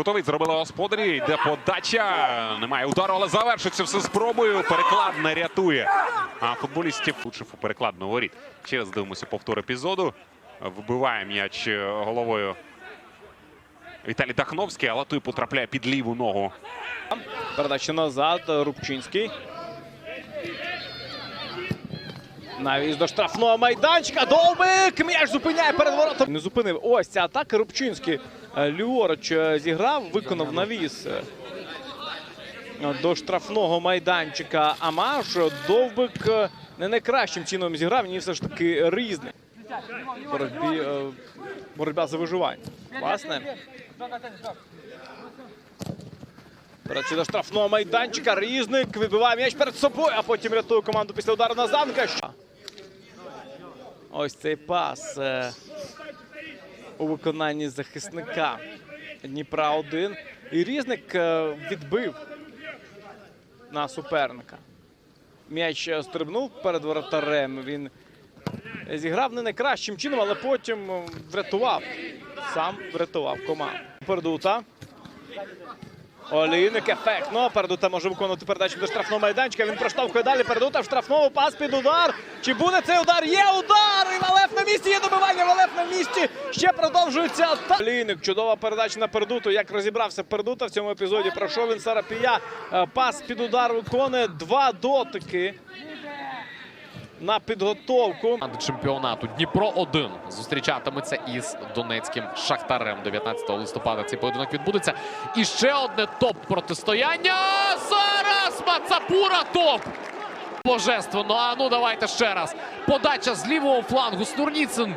Кутовий зробили господарі. Йде подача. Немає удару, але завершиться все спробою. Переклад не рятує. А футболістів влучив у перекладну воріт. Ще раз дивимося повтор епізоду. Вбиває м'яч е, головою Віталій Дахновський, але той потрапляє під ліву ногу. Передача назад. Рубчинський. Навіть до штрафного майданчика. Довбик! М'яч зупиняє перед воротом. Не зупинив. Ось ця атака. Рубчинський е, ліворуч е, зіграв, виконав навіс. е, До штрафного майданчика Амаш. Довбик не найкращим чином зіграв. Він все ж таки різний. Боротьбі, боротьба за виживання. Власне. Передача до штрафного майданчика. Різник вибиває м'яч перед собою, а потім рятує команду після удару на замка. Ось цей пас е, у виконанні захисника Дніпра 1. І різник е, відбив на суперника. М'яч е, стрибнув перед воротарем. Він зіграв не найкращим чином, але потім врятував. Сам врятував команду. Пердута. Олійник ефектно. Передута може виконувати передачу до штрафного майданчика. Він проштовхує далі. Передута в штрафному пас під удар. Чи буде цей удар? Є удар! І Валев на місці. Є добивання. Валев на місці. Ще продовжується атака. Олійник. Чудова передача на передуту. Як розібрався передута в цьому епізоді. Пройшов він Сарапія. Е, Пас під удар виконує. Два дотики. На підготовку. До чемпіонату Дніпро 1 зустрічатиметься із Донецьким Шахтарем. 19 листопада цей поєдинок відбудеться. І ще одне топ протистояння. Зараз Мацапура топ. Божественно. А ну давайте ще раз. Подача з лівого флангу. Снурніцин